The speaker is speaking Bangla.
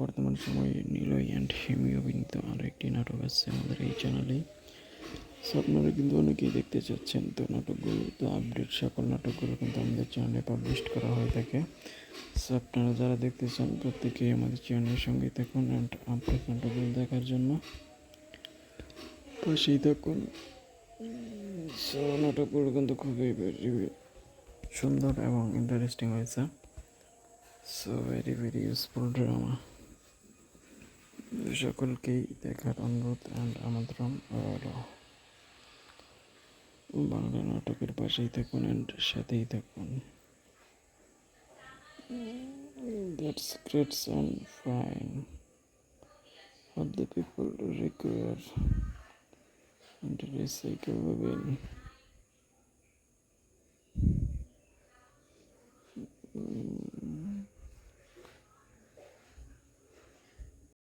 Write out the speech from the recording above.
বর্তমান সময়ে নিলয় অ্যান্ড হেমি অভিনীত আরও একটি নাটক আসছে আমাদের এই চ্যানেলেই সো আপনারা কিন্তু অনেকেই দেখতে চাচ্ছেন তো নাটকগুলো, তো আপডেট সকল নাটকগুলো কিন্তু আমাদের চ্যানেলে পাবলিশ করা হয়ে থাকে। সো আপনারা যারা দেখতে চান, প্রত্যেকেই আমাদের চ্যানেলের সঙ্গে থাকুন অ্যান্ড আপডেট নাটকগুলো দেখার জন্য। পাশেই থাকুন। সো নাটকগুলো কিন্তু খুবই সুন্দর এবং ইন্টারেস্টিং হয়েছে। So very very useful drama সকলকেই দেখার অনুরোধ অ্যান্ড আমন্ত্রণ রইল বাংলা নাটকের পাশেই থাকুন অ্যান্ড সাথেই থাকুন। That's greats and fine of the people require and